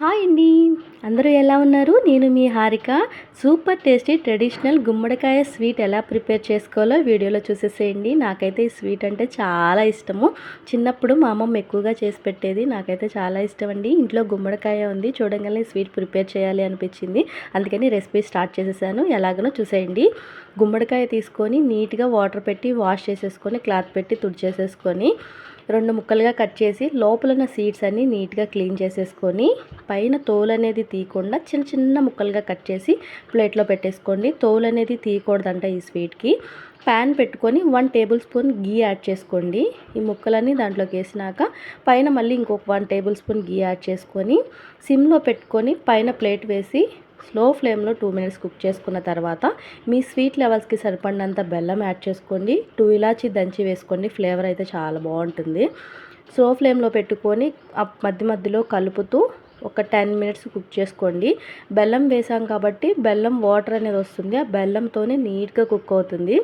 Hi అండి. అందరూ ఎలా ఉన్నారు? నేను మీ హారిక. సూపర్ టేస్టీ ట్రెడిషనల్ గుమ్మడికాయ స్వీట్ ఎలా ప్రిపేర్ చేసుకోవాలో వీడియోలో చూసేసేయండి. నాకైతే ఈ స్వీట్ అంటే చాలా ఇష్టము. చిన్నప్పుడు మా అమ్మమ్మ ఎక్కువగా చేసి పెట్టేది. నాకైతే చాలా ఇష్టం అండి. ఇంట్లో గుమ్మడికాయ ఉంది. చూడంగానే స్వీట్ ప్రిపేర్ చేయాలి అనిపించింది. అందుకని రెసిపీ స్టార్ట్ చేసేసాను. ఎలాగనో చూసేయండి. గుమ్మడికాయ తీసుకొని నీట్గా వాటర్ పెట్టి వాష్ చేసేసుకొని క్లాత్ పెట్టి తుడిచేసేసుకొని రెండు ముక్కలుగా కట్ చేసి లోపల ఉన్న సీడ్స్ అన్నీ నీట్గా క్లీన్ చేసేసుకొని పైన తోలు అనేది తీయకుండా చిన్న చిన్న ముక్కలుగా కట్ చేసి ప్లేట్లో పెట్టేసుకోండి. తోలు అనేది తీయకూడదంట ఈ స్వీట్కి. ప్యాన్ పెట్టుకొని one tablespoon ghee add చేసుకోండి. ఈ ముక్కలన్నీ దాంట్లోకి వేసినాక పైన మళ్ళీ ఇంకొక one tablespoon ghee add చేసుకొని సిమ్లో పెట్టుకొని పైన ప్లేట్ వేసి స్లో ఫ్లేమ్లో టూ మినిట్స్ కుక్ చేసుకున్న తర్వాత మీ స్వీట్ లెవెల్స్కి సరిపడినంత బెల్లం యాడ్ చేసుకోండి. టూ ఇలాచి దంచి వేసుకోండి. ఫ్లేవర్ అయితే చాలా బాగుంటుంది. స్లో ఫ్లేమ్లో పెట్టుకొని మధ్య మధ్యలో కలుపుతూ ఒక టెన్ మినిట్స్ కుక్ చేసుకోండి. బెల్లం వేసాం కాబట్టి బెల్లం వాటర్ అనేది వస్తుంది. ఆ బెల్లంతోనే నీట్గా కుక్ అవుతుంది.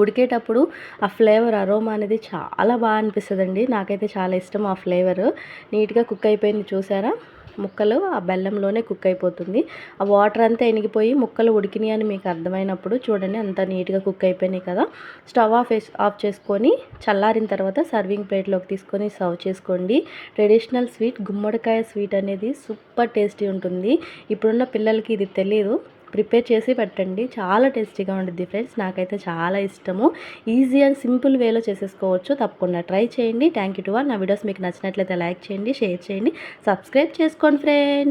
ఉడికేటప్పుడు ఆ ఫ్లేవర్ అరోమా అనేది చాలా బాగా అనిపిస్తుంది నాకైతే చాలా ఇష్టం ఆ ఫ్లేవర్. నీట్గా కుక్ అయిపోయింది చూసారా? ముక్కలు ఆ బెల్లంలోనే కుక్ అయిపోతుంది. ఆ వాటర్ అంతా ఎనిగిపోయి ముక్కలు ఉడికినాయి అని మీకు అర్థమైనప్పుడు చూడండి అంత నీట్గా కుక్ అయిపోయినాయి కదా. స్టవ్ ఆఫ్ ఆఫ్ చేసుకొని చల్లారిన తర్వాత సర్వింగ్ ప్లేట్లోకి తీసుకొని సర్వ్ చేసుకోండి. ట్రెడిషనల్ స్వీట్ గుమ్మడికాయ స్వీట్ అనేది సూపర్ టేస్టీ ఉంటుంది. ఇప్పుడున్న పిల్లలకి ఇది తెలియదు ప్రిపేర్ చేసి పెట్టండి. చాలా టేస్టీగా ఉంటుంది ఫ్రెండ్స్. నాకైతే చాలా ఇష్టము. ఈజీ అండ్ సింపుల్ వేలో చేసేసుకోవచ్చు. తప్పకుండా ట్రై చేయండి. థ్యాంక్ యూ టు నా వీడియోస్ మీకు నచ్చినట్లయితే లైక్ చేయండి షేర్ చేయండి. సబ్స్క్రైబ్ చేసుకోండి ఫ్రెండ్స్.